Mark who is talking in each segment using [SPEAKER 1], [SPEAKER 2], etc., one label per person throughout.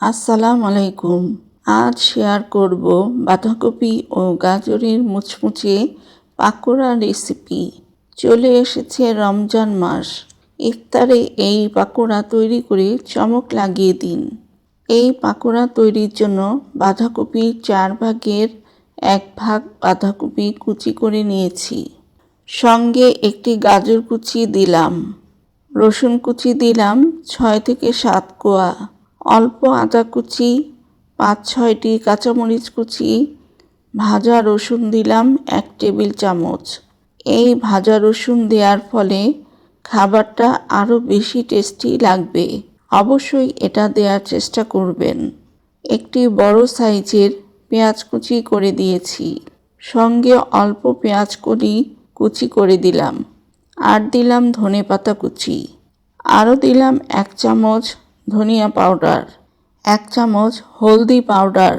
[SPEAKER 1] আসসালামু আলাইকুম। আজ শেয়ার করব বাঁধাকপি ও গাজরের মুচমুচে পাকোড়া রেসিপি। চলে এসেছে রমজান মাস। ইফতারে এই পাকোড়া তৈরি করে চমক লাগিয়ে দিন। এই পাকোড়া তৈরির জন্য বাঁধাকপি চার ভাগের এক ভাগ বাঁধাকপি কুচি করে নিয়েছি। সঙ্গে একটি গাজর কুচি দিলাম। রসুন কুচি দিলাম ছয় থেকে সাত কোয়া। অল্প আদা কুচি, পাঁচ ছয়টি কাঁচামরিচ কুচি, ভাজা রসুন দিলাম এক টেবিল চামচ। এই ভাজা রসুন দেওয়ার ফলে খাবারটা আরও বেশি টেস্টি লাগবে। অবশ্যই এটা দেওয়ার চেষ্টা করবেন। একটি বড় সাইজের পেঁয়াজ কুচি করে দিয়েছি। সঙ্গে অল্প পেঁয়াজ কলি কুচি করে দিলাম। আর দিলাম ধনে পাতা কুচি। আরও দিলাম এক চামচ ধনিয়া পাউডার, এক চামচ হলদি পাউডার,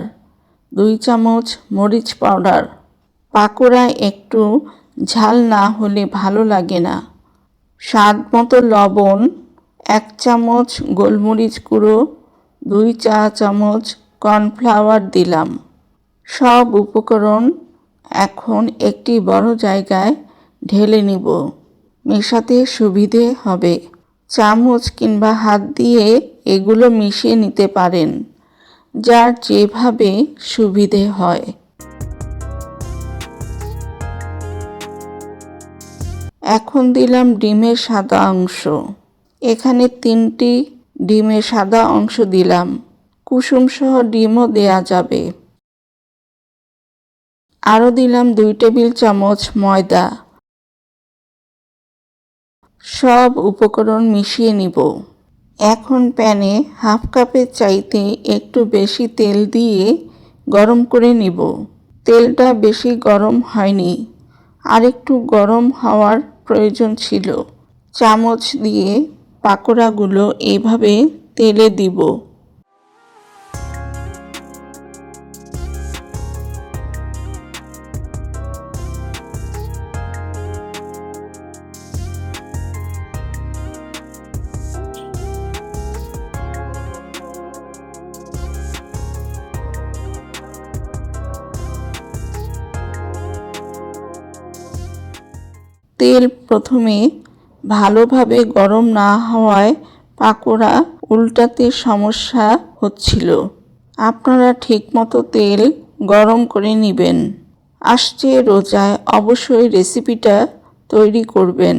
[SPEAKER 1] দুই চামচ মরিচ পাউডার। পাকোড়ায় একটু ঝাল না হলে ভালো লাগে না। স্বাদ মতো লবণ, এক চামচ গোলমরিচ গুঁড়ো, দুই চা চামচ কর্নফ্লাওয়ার দিলাম। সব উপকরণ এখন একটি বড় জায়গায় ঢেলে নিব। মেশাতে সুবিধে হবে। চামচ কিংবা হাত দিয়ে এগুলো মিশিয়ে নিতে পারেন, যার যেভাবে সুবিধে হয়। এখন দিলাম ডিমের সাদা অংশ। এখানে তিনটি ডিমের সাদা অংশ দিলাম। কুসুমসহ ডিমও দেয়া যাবে। আরও দিলাম দুই টেবিল চামচ ময়দা। সব উপকরণ মিশিয়ে নিব। এখন প্যানে হাফ কাপের চাইতে একটু বেশি তেল দিয়ে গরম করে নিব। তেলটা বেশি গরম হয়নি। আরেকটু গরম হওয়ার প্রয়োজন ছিল। চামচ দিয়ে পাকোড়াগুলো এভাবে তেলে দিব। তেল প্রথমে ভালোভাবে গরম না হওয়ায় পাকোড়া উল্টাতে সমস্যা হচ্ছিল। আপনারা ঠিকমতো তেল গরম করে নেবেন। আসছে রোজায় অবশ্যই রেসিপিটা তৈরি করবেন।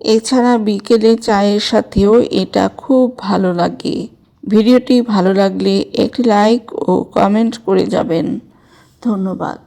[SPEAKER 1] এছাড়া বিকেলে চায়ের সাথেও এটা খুব ভালো লাগে। ভিডিওটি ভালো লাগলে একটি লাইক ও কমেন্ট করে যাবেন। ধন্যবাদ।